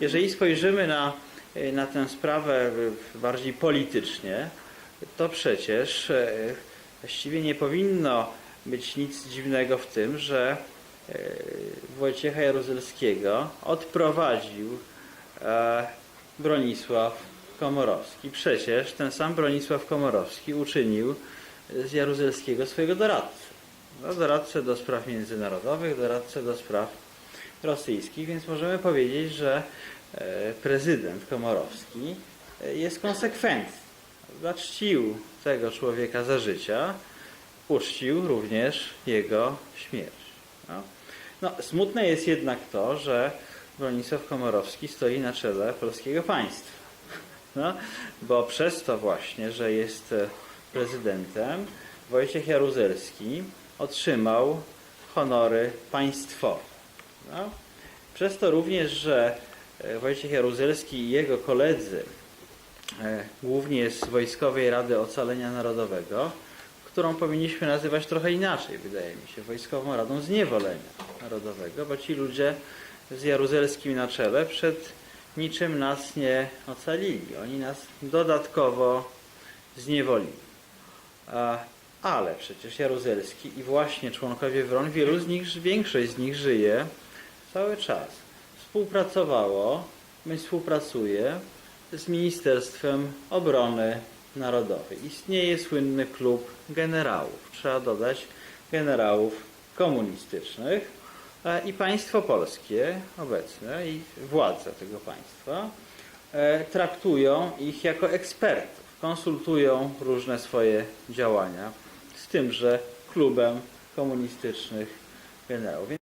jeżeli spojrzymy na, y, na tę sprawę y, bardziej politycznie, to przecież e, właściwie nie powinno być nic dziwnego w tym, że Wojciecha Jaruzelskiego odprowadził e, Bronisław Komorowski. Przecież ten sam Bronisław Komorowski uczynił z Jaruzelskiego swojego doradcę. No, doradcę do spraw międzynarodowych, doradcę do spraw rosyjskich, więc możemy powiedzieć, że e, prezydent Komorowski e, jest konsekwentny. Zaczcił tego człowieka za życia, uczcił również jego śmierć. No. No, smutne jest jednak to, że Bronisław Komorowski stoi na czele polskiego państwa. No, bo przez to właśnie, że jest e, prezydentem, Wojciech Jaruzelski otrzymał honory państwowe. No. Przez to również, że e, Wojciech Jaruzelski i jego koledzy, e, głównie z Wojskowej Rady Ocalenia Narodowego, którą powinniśmy nazywać trochę inaczej, wydaje mi się, Wojskową Radą Zniewolenia Narodowego, bo ci ludzie z Jaruzelskim na czele przed niczym nas nie ocalili. Oni nas dodatkowo zniewolili. Ale przecież Jaruzelski i właśnie członkowie WRON, wielu z nich, większość z nich żyje cały czas. Współpracowało, bądź współpracuje z Ministerstwem Obrony Narodowej. Istnieje słynny klub generałów. Trzeba dodać generałów komunistycznych e, i państwo polskie obecne i władze tego państwa e, traktują ich jako ekspertów, konsultują różne swoje działania z tymże klubem komunistycznych generałów.